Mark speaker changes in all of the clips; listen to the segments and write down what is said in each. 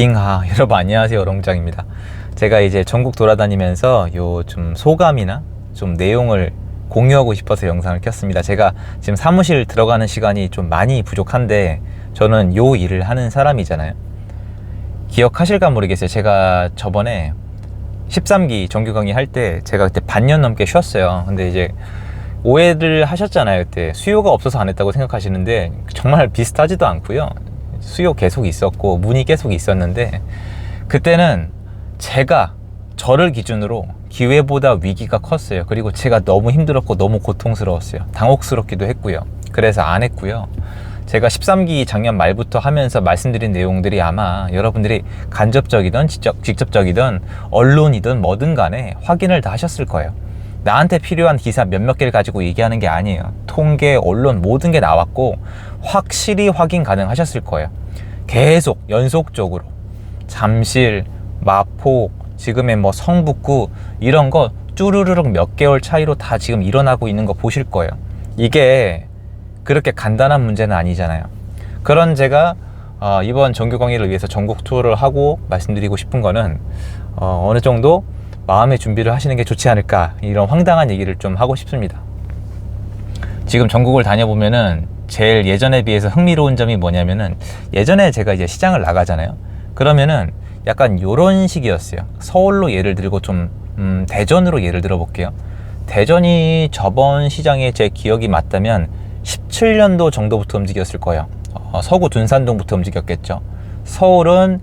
Speaker 1: 빙하. 여러분 안녕하세요. 어롱장입니다. 제가 이제 전국 돌아다니면서 요 좀 소감이나 좀 내용을 공유하고 싶어서 영상을 켰습니다. 제가 지금 사무실 들어가는 시간이 좀 많이 부족한데 저는 요 일을 하는 사람이잖아요. 기억하실까 모르겠어요. 제가 저번에 13기 정규 강의 할 때 제가 그때 반년 넘게 쉬었어요. 근데 이제 오해를 하셨잖아요 그때. 수요가 없어서 안 했다고 생각하시는데 정말 비슷하지도 않고요 수요 계속 있었고 문의 계속 있었는데 그때는 제가 저를 기준으로 기회보다 위기가 컸어요. 그리고 제가 너무 힘들었고 너무 고통스러웠어요. 당혹스럽기도 했고요. 그래서 안 했고요. 제가 13기 작년 말부터 하면서 말씀드린 내용들이 아마 여러분들이 간접적이든 직접, 직접적이든 언론이든 뭐든 간에 확인을 다 하셨을 거예요. 나한테 필요한 기사 몇몇 개를 가지고 얘기하는 게 아니에요. 통계, 언론 모든 게 나왔고 확실히 확인 가능하셨을 거예요. 계속 연속적으로 잠실, 마포, 지금의 뭐 성북구 이런 거 쭈루루룩 몇 개월 차이로 다 지금 일어나고 있는 거 보실 거예요. 이게 그렇게 간단한 문제는 아니잖아요. 그런 제가 어, 이번 정규 강의를 위해서 전국 투어를 하고 말씀드리고 싶은 거는 어, 어느 정도 마음의 준비를 하시는 게 좋지 않을까 이런 황당한 얘기를 좀 하고 싶습니다. 지금 전국을 다녀보면은 제일 예전에 비해서 흥미로운 점이 뭐냐면은 예전에 제가 이제 시장을 나가잖아요. 그러면은 약간 요런 식이었어요. 서울로 예를 들고 좀 음, 대전으로 예를 들어 볼게요. 대전이 저번 시장에 제 기억이 맞다면 17년도 정도부터 움직였을 거예요. 어, 서구 둔산동부터 움직였겠죠. 서울은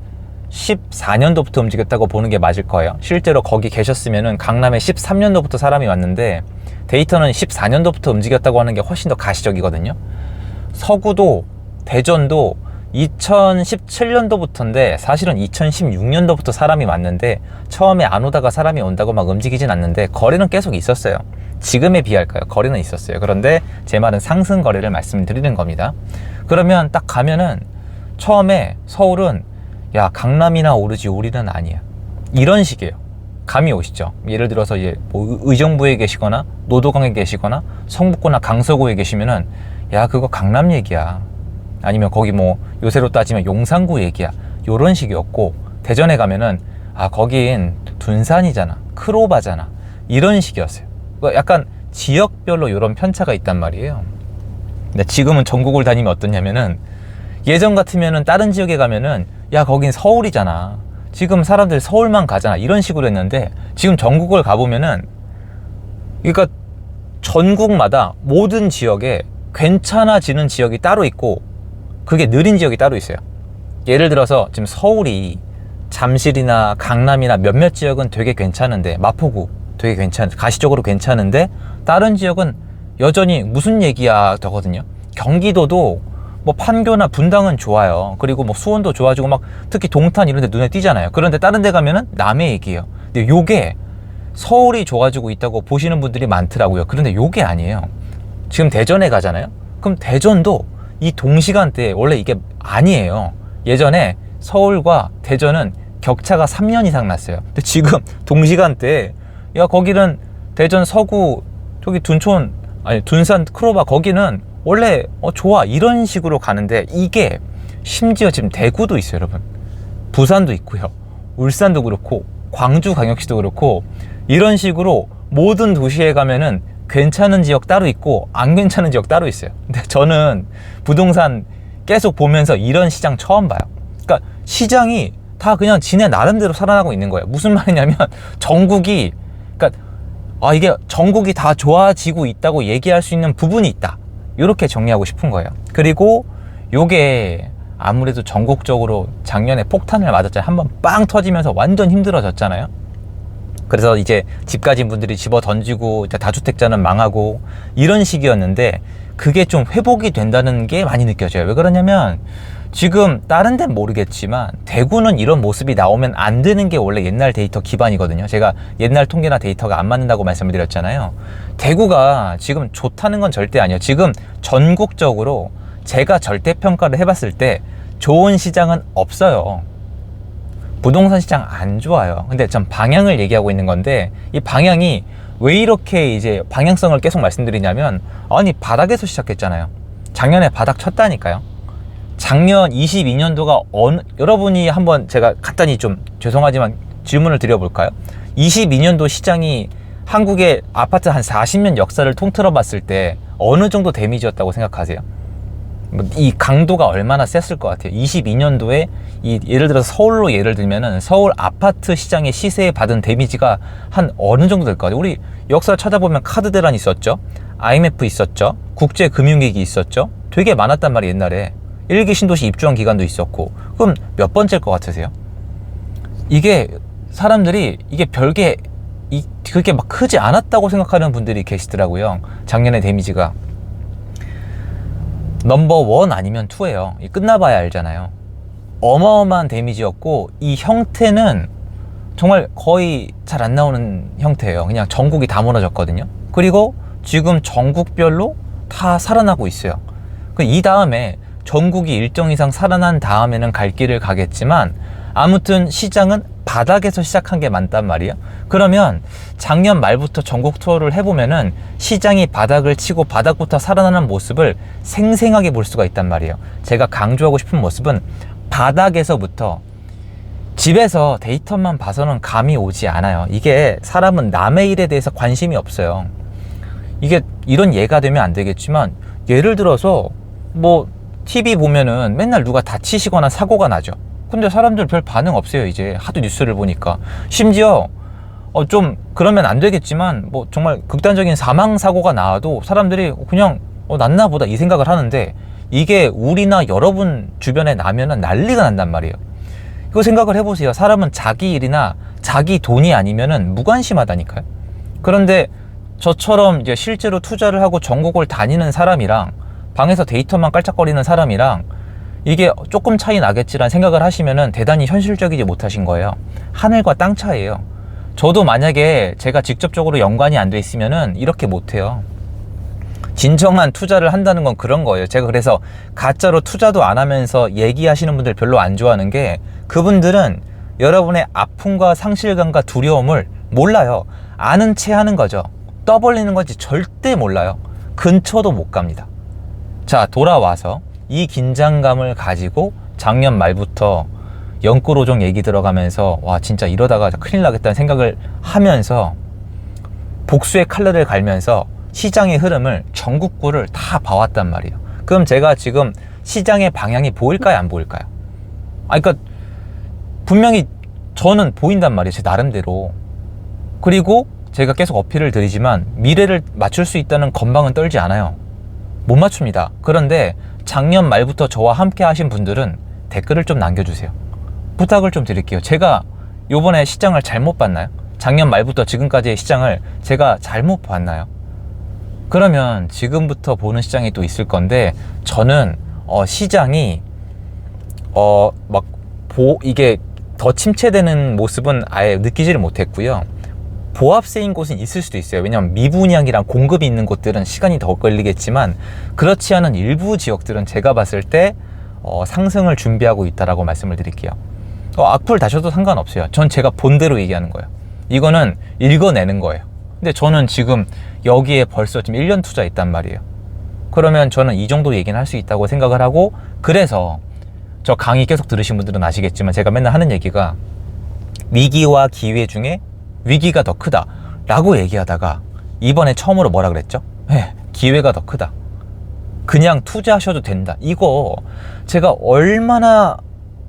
Speaker 1: 14년도부터 움직였다고 보는 게 맞을 거예요. 실제로 거기 계셨으면은 강남에 13년도부터 사람이 왔는데 데이터는 14년도부터 움직였다고 하는 게 훨씬 더 가시적이거든요. 서구도 대전도 2017년도부터인데 사실은 2016년도부터 사람이 왔는데 처음에 안 오다가 사람이 온다고 막 움직이진 않는데 거래는 계속 있었어요. 지금에 비할까요? 거래는 있었어요. 그런데 제 말은 상승 거래를 말씀드리는 겁니다. 그러면 딱 가면은 처음에 서울은 야 강남이나 오르지 우리는 아니야 이런 식이에요 감이 오시죠. 예를 들어서 이제 뭐 의정부에 계시거나 노도강에 계시거나 성북구나 강서구에 계시면은 야 그거 강남 얘기야. 아니면 거기 뭐 요새로 따지면 용산구 얘기야. 요런 식이었고 대전에 가면은 아 거긴 둔산이잖아. 크로바잖아. 이런 식이었어요. 그러니까 약간 지역별로 이런 편차가 있단 말이에요. 근데 지금은 전국을 다니면 어떠냐면은 예전 같으면은 다른 지역에 가면은 야 거긴 서울이잖아 지금 사람들 서울만 가잖아. 이런 식으로 했는데 지금 전국을 가보면은 그러니까 전국마다 모든 지역에 괜찮아지는 지역이 따로 있고 그게 느린 지역이 따로 있어요. 예를 들어서 지금 서울이 잠실이나 강남이나 몇몇 지역은 되게 괜찮은데 마포구 되게 괜찮 가시적으로 괜찮은데 다른 지역은 여전히 무슨 얘기야 더거든요. 경기도도 뭐 판교나 분당은 좋아요. 그리고 뭐 수원도 좋아지고 막 특히 동탄 이런 데 눈에 띄잖아요. 그런데 다른 데 가면은 남의 얘기예요. 근데 요게 서울이 좋아지고 있다고 보시는 분들이 많더라고요. 그런데 요게 아니에요. 지금 대전에 가잖아요. 그럼 대전도 이 동시간대에 원래 이게 아니에요. 예전에 서울과 대전은 격차가 3년 이상 났어요. 근데 지금 동시간대에 야 거기는 대전 서구 저기 둔촌 아니 둔산 크로바 거기는 원래 어 좋아 이런 식으로 가는데 이게 심지어 지금 대구도 있어요 여러분. 부산도 있고요. 울산도 그렇고 광주광역시도 그렇고 이런 식으로 모든 도시에 가면은 괜찮은 지역 따로 있고 안 괜찮은 지역 따로 있어요. 근데 저는 부동산 계속 보면서 이런 시장 처음 봐요. 그러니까 시장이 다 그냥 지네 나름대로 살아나고 있는 거예요. 무슨 말이냐면 전국이 그러니까 아 이게 전국이 다 좋아지고 있다고 얘기할 수 있는 부분이 있다 이렇게 정리하고 싶은 거예요. 그리고 요게 아무래도 전국적으로 작년에 폭탄을 맞았잖아요. 한번 빵 터지면서 완전 힘들어졌잖아요. 그래서 이제 집 가진 분들이 집어 던지고 다주택자는 망하고 이런 시기였는데 그게 좀 회복이 된다는 게 많이 느껴져요. 왜 그러냐면 지금 다른 데는 모르겠지만 대구는 이런 모습이 나오면 안 되는 게 원래 옛날 데이터 기반이거든요. 제가 옛날 통계나 데이터가 안 맞는다고 말씀을 드렸잖아요. 대구가 지금 좋다는 건 절대 아니에요. 지금 전국적으로 제가 절대평가를 해봤을 때 좋은 시장은 없어요. 부동산 시장 안 좋아요. 근데 전 방향을 얘기하고 있는 건데 이 방향이 왜 이렇게 이제 방향성을 계속 말씀드리냐면 아니 바닥에서 시작했잖아요. 작년에 바닥 쳤다니까요. 작년 22년도가 어느 여러분이 한번 제가 간단히 좀 죄송하지만 질문을 드려볼까요? 22년도 시장이 한국의 아파트 한 40년 역사를 통틀어 봤을 때 어느 정도 데미지였다고 생각하세요? 뭐이 강도가 얼마나 셌을 것 같아요. 22년도에 이 예를 들어서 서울로 예를 들면은 서울 아파트 시장의 시세에 받은 데미지가 한 어느 정도 될 것 같아요. 우리 역사 찾아보면 카드 대란 있었죠. IMF 있었죠. 국제 금융위기 있었죠. 되게 많았단 말이에요, 옛날에. 일기 신도시 입주한 기간도 있었고. 그럼 몇 번째일 것 같으세요? 이게 사람들이 이게 별게 이, 그렇게 막 크지 않았다고 생각하는 분들이 계시더라고요. 작년에 데미지가. 넘버 원 아니면 투예요. 이 끝나봐야 알잖아요. 어마어마한 데미지였고 이 형태는 정말 거의 잘 안 나오는 형태예요. 그냥 전국이 다 무너졌거든요. 그리고 지금 전국별로 다 살아나고 있어요. 그이 다음에 전국이 일정 이상 살아난 다음에는 갈 길을 가겠지만 아무튼 시장은 바닥에서 시작한 게 많단 말이에요. 그러면 작년 말부터 전국 투어를 해보면은 시장이 바닥을 치고 바닥부터 살아나는 모습을 생생하게 볼 수가 있단 말이에요. 제가 강조하고 싶은 모습은 바닥에서부터 집에서 데이터만 봐서는 감이 오지 않아요. 이게 사람은 남의 일에 대해서 관심이 없어요. 이게 이런 예가 되면 안 되겠지만 예를 들어서 뭐 TV 보면은 맨날 누가 다치시거나 사고가 나죠. 근데 사람들 별 반응 없어요. 이제 하도 뉴스를 보니까 심지어 어 좀 그러면 안 되겠지만 뭐 정말 극단적인 사망 사고가 나와도 사람들이 그냥 어 났나 보다 이 생각을 하는데 이게 우리나 여러분 주변에 나면은 난리가 난단 말이에요. 이거 생각을 해보세요. 사람은 자기 일이나 자기 돈이 아니면은 무관심하다니까요. 그런데 저처럼 이제 실제로 투자를 하고 전국을 다니는 사람이랑 방에서 데이터만 깔짝거리는 사람이랑 이게 조금 차이 나겠지란 생각을 하시면은 대단히 현실적이지 못하신 거예요. 하늘과 땅 차이예요. 저도 만약에 제가 직접적으로 연관이 안 돼 있으면은 이렇게 못해요. 진정한 투자를 한다는 건 그런 거예요. 제가 그래서 가짜로 투자도 안 하면서 얘기하시는 분들 별로 안 좋아하는 게 그분들은 여러분의 아픔과 상실감과 두려움을 몰라요. 아는 채 하는 거죠. 떠벌리는 건지 절대 몰라요. 근처도 못 갑니다. 자, 돌아와서 이 긴장감을 가지고 작년 말부터 연구로종 얘기 들어가면서 와, 진짜 이러다가 큰일 나겠다는 생각을 하면서 복수의 칼날을 갈면서 시장의 흐름을 전국구를 다 봐왔단 말이에요. 그럼 제가 지금 시장의 방향이 보일까요? 안 보일까요? 아, 그러니까 분명히 저는 보인단 말이에요. 제 나름대로. 그리고 제가 계속 어필을 드리지만 미래를 맞출 수 있다는 건방은 떨지 않아요. 못 맞춥니다. 그런데 작년 말부터 저와 함께 하신 분들은 댓글을 좀 남겨주세요. 부탁을 좀 드릴게요. 제가 요번에 시장을 잘못 봤나요? 작년 말부터 지금까지의 시장을 제가 잘못 봤나요? 그러면 지금부터 보는 시장이 또 있을 건데 저는 어, 시장이 어 막 보 이게 더 침체되는 모습은 아예 느끼지를 못했고요. 보합세인 곳은 있을 수도 있어요. 왜냐하면 미분양이랑 공급이 있는 곳들은 시간이 더 걸리겠지만 그렇지 않은 일부 지역들은 제가 봤을 때 어, 상승을 준비하고 있다라고 말씀을 드릴게요. 어, 악플 다셔도 상관없어요. 전 제가 본대로 얘기하는 거예요. 이거는 읽어내는 거예요. 근데 저는 지금 여기에 벌써 지금 1년 투자했단 말이에요. 그러면 저는 이 정도 얘기는 할 수 있다고 생각을 하고 그래서 저 강의 계속 들으신 분들은 아시겠지만 제가 맨날 하는 얘기가 위기와 기회 중에 위기가 더 크다 라고 얘기하다가 이번에 처음으로 뭐라 그랬죠? 네, 기회가 더 크다. 그냥 투자하셔도 된다. 이거 제가 얼마나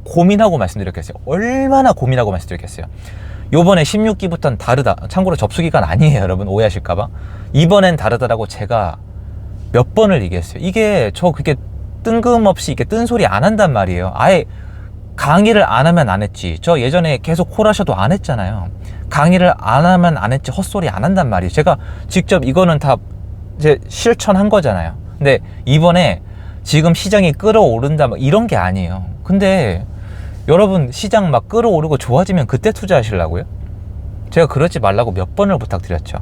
Speaker 1: 고민하고 말씀드렸겠어요. 얼마나 고민하고 말씀드렸겠어요. 요번에 16기부터는 다르다. 참고로 접수기간 아니에요, 여러분. 오해하실까봐. 이번엔 다르다라고 제가 몇 번을 얘기했어요. 이게 저 그게 뜬금없이 이렇게 뜬소리 안 한단 말이에요. 아예 강의를 안 하면 안 했지. 저 예전에 계속 콜하셔도 안 했잖아요. 강의를 안 하면 안 했지. 헛소리 안 한단 말이에요. 제가 직접 이거는 다 이제 실천한 거잖아요. 근데 이번에 지금 시장이 끌어오른다 뭐 이런 게 아니에요. 근데 여러분 시장 막 끌어오르고 좋아지면 그때 투자하시려고요? 제가 그러지 말라고 몇 번을 부탁드렸죠.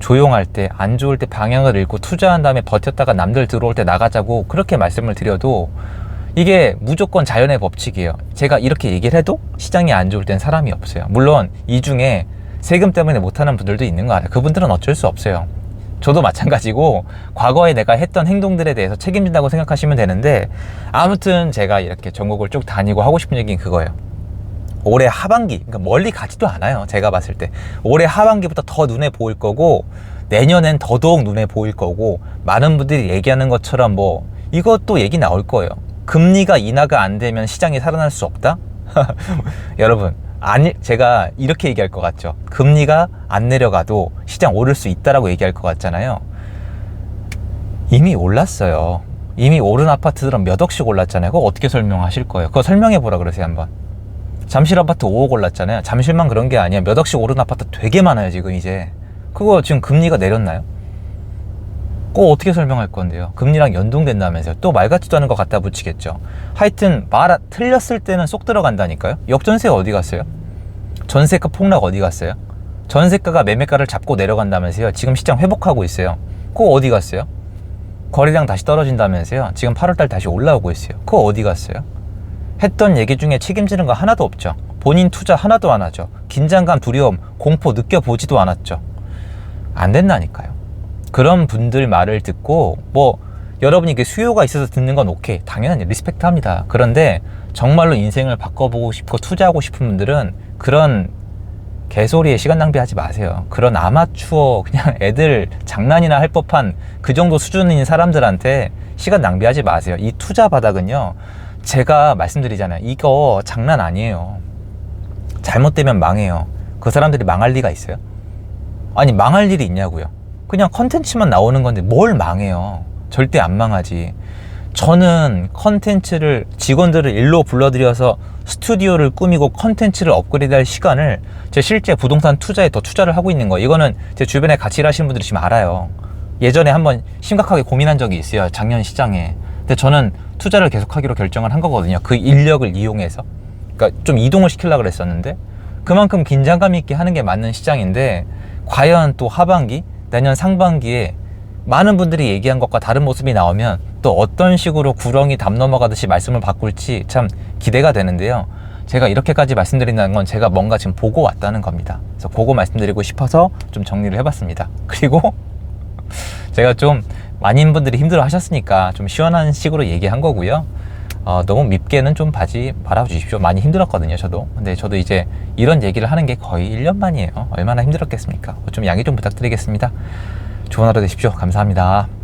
Speaker 1: 조용할 때, 안 좋을 때 방향을 잃고 투자한 다음에 버텼다가 남들 들어올 때 나가자고 그렇게 말씀을 드려도 이게 무조건 자연의 법칙이에요. 제가 이렇게 얘기를 해도 시장이 안 좋을 땐 사람이 없어요. 물론 이 중에 세금 때문에 못하는 분들도 있는 거 알아요. 그분들은 어쩔 수 없어요. 저도 마찬가지고 과거에 내가 했던 행동들에 대해서 책임진다고 생각하시면 되는데 아무튼 제가 이렇게 전국을 쭉 다니고 하고 싶은 얘기는 그거예요. 올해 하반기, 그러니까 멀리 가지도 않아요. 제가 봤을 때. 올해 하반기부터 더 눈에 보일 거고, 내년엔 더더욱 눈에 보일 거고, 많은 분들이 얘기하는 것처럼 뭐, 이것도 얘기 나올 거예요. 금리가 인하가 안 되면 시장이 살아날 수 없다? 여러분, 아니, 제가 이렇게 얘기할 것 같죠. 금리가 안 내려가도 시장 오를 수 있다라고 얘기할 것 같잖아요. 이미 올랐어요. 이미 오른 아파트들은 몇 억씩 올랐잖아요. 그거 어떻게 설명하실 거예요? 그거 설명해 보라 그러세요, 한번. 잠실 아파트 5억 올랐잖아요. 잠실만 그런 게 아니야. 몇 억씩 오른 아파트 되게 많아요, 지금 이제. 그거 지금 금리가 내렸나요? 그거 어떻게 설명할 건데요? 금리랑 연동된다면서요. 또 말 같지도 않은 거 갖다 붙이겠죠. 하여튼 말 틀렸을 때는 쏙 들어간다니까요. 역전세 어디 갔어요? 전세가 폭락 어디 갔어요? 전세가가 매매가를 잡고 내려간다면서요. 지금 시장 회복하고 있어요. 그거 어디 갔어요? 거래량 다시 떨어진다면서요. 지금 8월달 다시 올라오고 있어요. 그거 어디 갔어요? 했던 얘기 중에 책임지는 거 하나도 없죠. 본인 투자 하나도 안 하죠. 긴장감, 두려움, 공포 느껴보지도 않았죠. 안 된다니까요. 그런 분들 말을 듣고 뭐 여러분이 그 수요가 있어서 듣는 건 오케이 당연히 리스펙트 합니다. 그런데 정말로 인생을 바꿔보고 싶고 투자하고 싶은 분들은 그런 개소리에 시간 낭비하지 마세요. 그런 아마추어 그냥 애들 장난이나 할 법한 그 정도 수준인 사람들한테 시간 낭비하지 마세요. 이 투자 바닥은요. 제가 말씀드리잖아요. 이거 장난 아니에요. 잘못되면 망해요. 그 사람들이 망할 리가 있어요? 아니 망할 일이 있냐고요. 그냥 컨텐츠만 나오는 건데 뭘 망해요. 절대 안 망하지. 저는 컨텐츠를 직원들을 일로 불러들여서 스튜디오를 꾸미고 컨텐츠를 업그레이드할 시간을 제 실제 부동산 투자에 더 투자를 하고 있는 거예요. 이거는 제 주변에 같이 일하시는 분들이 지금 알아요. 예전에 한번 심각하게 고민한 적이 있어요. 작년 시장에. 근데 저는 투자를 계속하기로 결정을 한 거거든요. 그 인력을 이용해서. 그러니까 좀 이동을 시키려고 그랬었는데 그만큼 긴장감 있게 하는 게 맞는 시장인데 과연 또 하반기, 내년 상반기에 많은 분들이 얘기한 것과 다른 모습이 나오면 또 어떤 식으로 구렁이 담 넘어가듯이 말씀을 바꿀지 참 기대가 되는데요. 제가 이렇게까지 말씀드린다는 건 제가 뭔가 지금 보고 왔다는 겁니다. 그래서 그거 말씀드리고 싶어서 좀 정리를 해봤습니다. 그리고 제가 좀 많은 분들이 힘들어 하셨으니까 좀 시원한 식으로 얘기한 거고요. 어, 너무 밉게는 좀 봐지 말아 주십시오. 많이 힘들었거든요, 저도. 근데 저도 이제 이런 얘기를 하는 게 거의 1년 만이에요. 얼마나 힘들었겠습니까? 좀 양해 좀 부탁드리겠습니다. 좋은 하루 되십시오. 감사합니다.